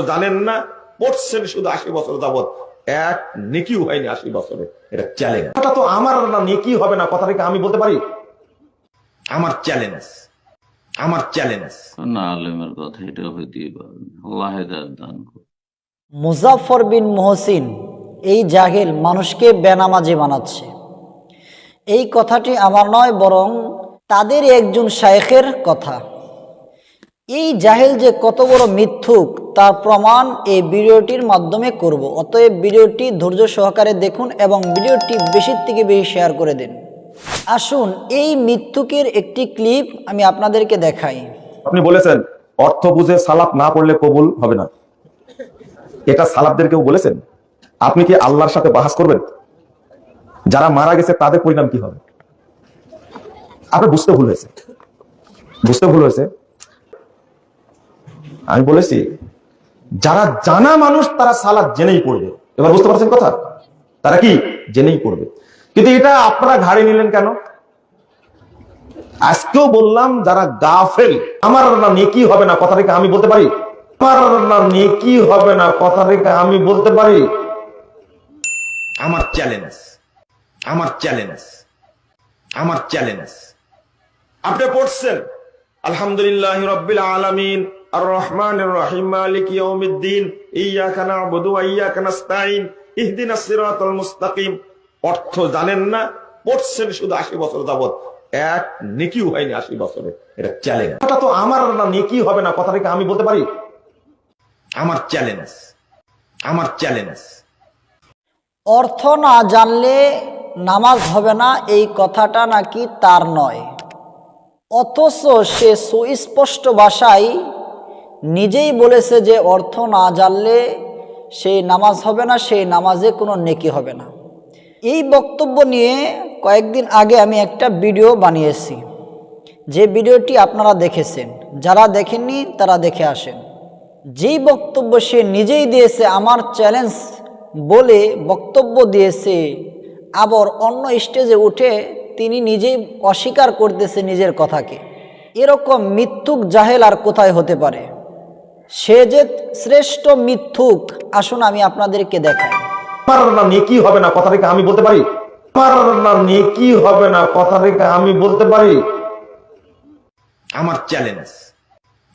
জানেন না পড়ছেন শুধু আশি বছর যাবত এক নেকিও হয়নি আশি বছরে এটা চ্যালেঞ্জ এটা তো আমার না নেকি হবে না কথাটাকে আমি বলতে পারি? আমার চ্যালেঞ্জ আমার চ্যালেঞ্জ কোন আলেমের কথা এটা হইতেই পারে আল্লাহ দান মুজাফর বিন মহসিন এই জাহেল মানুষকে বেনামাজি বানাচ্ছে। এই কথাটি আমার নয় বরং তাদের একজন শায়েখের কথা। এই জাহেল যে কত বড় মিথ্যুক তার প্রমাণ এই ভিডিওটির মাধ্যমে করব। অতএব ভিডিওটি ধৈর্য সহকারে দেখুন এবং ভিডিওটি বেশির থেকে বেশি শেয়ার করে দিন। আসুন এই মৃত্যুকের একটি ক্লিপ আমি আপনাদেরকে দেখাই। আপনি বলেছেন, অর্থ বুঝে সালাপ না পড়লে কবুল হবে না। এটা সালাফদের কেউ বলেছেন। আপনি কি আল্লাহর সাথে বাহাস করবেন? যারা মারা গেছে তাদের পরিণাম কি হবে? আপনার বুঝতে ভুল হয়েছে। বুঝতে ভুল হয়েছে। আমি বলেছি যারা জানা মানুষ, তারা সালাদ জেনেই পড়বে। এবার বুঝতে পারছেন কথা? তারা কি? জেনেই পড়বে। কিন্তু এটা আপনারা ঘাড়ে নিলেন কেন? আজকেও বললাম, যারা গাফেল, আমার না নেকি হবে না, কথা থেকে আমি বলতে পারি? আমার না নেকি হবে না, কথা থেকে আমি বলতে পারি? আমার চ্যালেঞ্জ আমার চ্যালেঞ্জ আমার চ্যালেঞ্জ আপনি পড়ছেন, আলহামদুলিল্লাহ রব্বিল আলামিন আর রহমান রহিম মালিক ইয়াউমিদ্দিন ইয়াকা না'বুদু ওয়া ইয়াকা নাস্তাইন ইহদিনাস সিরাতাল মুস্তাকিম অর্থ জানেন না পড়ছেন শুধু আশি বছর যাবত এক নেকিও হয়নি আশি বছরে এটা চ্যালেঞ্জ এটা তো আমার না নেকি হবে না কথা থেকে আমি বলতে পারি? আমার চ্যালেঞ্জ আমার চ্যালেঞ্জ অর্থ না জানলে নামাজ হবে না এই কথাটা নাকি তার নয়। অথচ সে সুস্পষ্ট ভাষায় নিজেই বলেছে যে অর্থ না জানলে সেই নামাজ হবে না, সেই নামাজে কোনো নেকি হবে না। এই বক্তব্য নিয়ে কয়েকদিন আগে আমি একটা ভিডিও বানিয়েছি। যে ভিডিওটি আপনারা দেখেছেন, যারা দেখেননি তারা দেখে আসেন। যেই বক্তব্য সে নিজেই দিয়েছে, আমার চ্যালেঞ্জ বলে বক্তব্য দিয়েছে, আবার অন্য স্টেজে উঠে তিনি নিজেই অস্বীকার করতেছে নিজের কথাকে। এরকম মিথ্যুক জাহেল আর কোথায় হতে পারে? সে যে শ্রেষ্ঠ মিথ্যুক আসুন আমি আপনাদেরকে দেখাই। না নেকি হবে না কথা থেকে আমি বলতে পারি? না নেকি হবে না কথা থেকে আমি বলতে পারি? আমার চ্যালেঞ্জ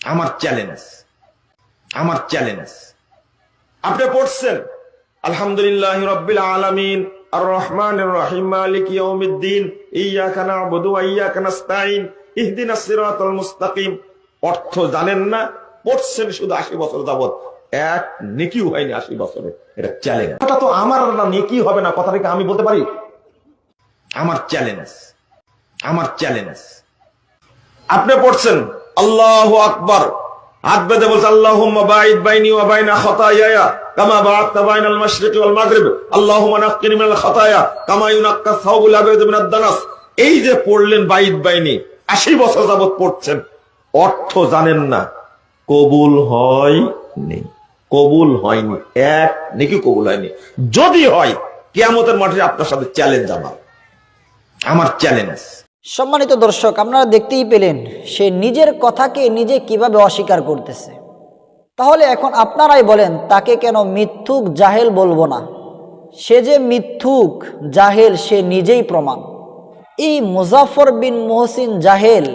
আমার চ্যালেঞ্জ আমার চ্যালেঞ্জ আপনি পড়ছেন আলহামদুলিল্লাহ রব্বিল আলামিন আর রহমান রহিম মালিক ইয়াউমিদ্দিন ইয়াকা না'বুদু ওয়া ইয়াকা নাস্তাইন ইহদিনাস সিরাতাল মুস্তাকিম। অর্থ জানেন না পড়ছেন শুধু আশি বছর যাবত এক নেকিও হয়নি আশি বছরে। এটা চ্যালেঞ্জ এটা তো আমার না নেকি হবে না কথা থেকে আমি বলতে পারি? আমার চ্যালেঞ্জ আমার চ্যালেঞ্জ আপনি পড়ছেন, আল্লাহু আকবার। হাত বেঁধে বলছে বাইদ বাইনি ওয়া বাইনা খাতায়া এই যে পড়লেন বাইদ বাইনি 80 বছর যাবত পড়ছেন। অর্থ জানেন না। কবুল হয় নেই কবুল হয়নি। এক, নাকি কবুল হয়নি। যদি হয়, কিয়ামতের মাঠে আপনার সাথে চ্যালেঞ্জ আমার। আমার চ্যালেঞ্জ সম্মানিত দর্শক, আপনারা দেখতেই পেলেন, সে নিজের কথাকে নিজে কীভাবে অস্বীকার করতেছে। তাহলে এখন আপনারাই বলেন, তাকে কেন মিথ্যুক জাহেল বলব না? সে যে মিথ্যুক জাহেল, সে নিজেই প্রমাণ। এই মুজাফর বিন মোহসিন জাহেল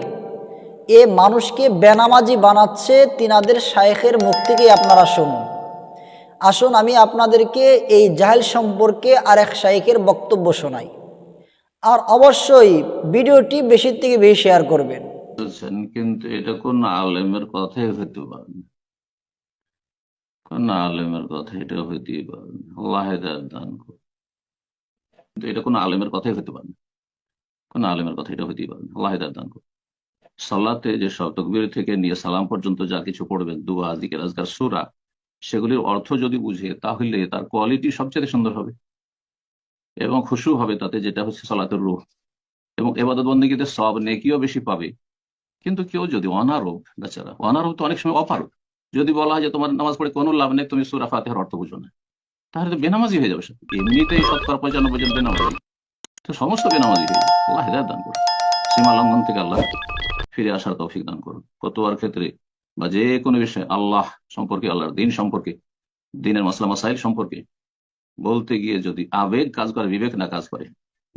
এ মানুষকে বেনামাজি বানাচ্ছে তিনাদের শায়েখের মুখ থেকেই আপনারা শুনুন। আসুন আমি আপনাদেরকে এই জাহেল সম্পর্কে আর এক শায়েখের বক্তব্য শোনাই। আর অবশ্যই ভিডিওটি বেশি থেকে বেশি শেয়ার করবেন। কিন্তু এটা কোন আলেমের কথাই হইতে পারে কোন আলেমের কথা এটা হইতেই পারে দান কিন্তু এটা কোন আলেমের কথাই হইতে পারে কোন আলেমের কথা এটা হইতেই পারে না। আল্লাহ দান করুন। সালাতে, যে তকবীর থেকে নিয়ে সালাম পর্যন্ত যা কিছু পড়বেন, দুয়া, জিকির, আজকার সুরা, সেগুলির অর্থ যদি বুঝে, তাহলে তার কোয়ালিটি সবচেয়ে সুন্দর হবে এবং খুশু হবে তাতে, যেটা হচ্ছে সালাতের রূহ। এবং এবাদত বন্দীতে সব নেকিও বেশি পাবে। কিন্তু কেউ যদি অনারব বেচারা অনারব তো অনেক সময় অপারব যদি বলা হয় যে তোমার নামাজ পড়ে কোনো লাভ নেই, তুমি সুরা ফাতেহার অর্থ বুঝো না, তাহলে তো বেনামাজি হয়ে যাবে। এমনিতেই শতকরা পঁচানব্বই জন বেনামাজি। তো সমস্ত বেনামাজি হয়ে যাবে। আল্লাহ হেদায়ত দান করুন। সীমা লঙ্ঘন থেকে আল্লাহ ফিরে আসার তৌফিক দান করুন। ফতোয়ার ক্ষেত্রে বা যে কোনো বিষয়ে আল্লাহ সম্পর্কে, আল্লাহর দিন সম্পর্কে, দিনের মাসলা মাসাইল সম্পর্কে বলতে গিয়ে যদি আবেগ কাজ করে, বিবেক না কাজ করে,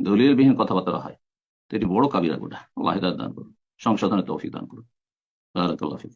দলিলবিহীন কথাবার্তা হয়, তো এটি বড় কাবিরা গোটা আল্লাহ দান করুন। সংশোধনের তৌফিক দান করুন। ফিক।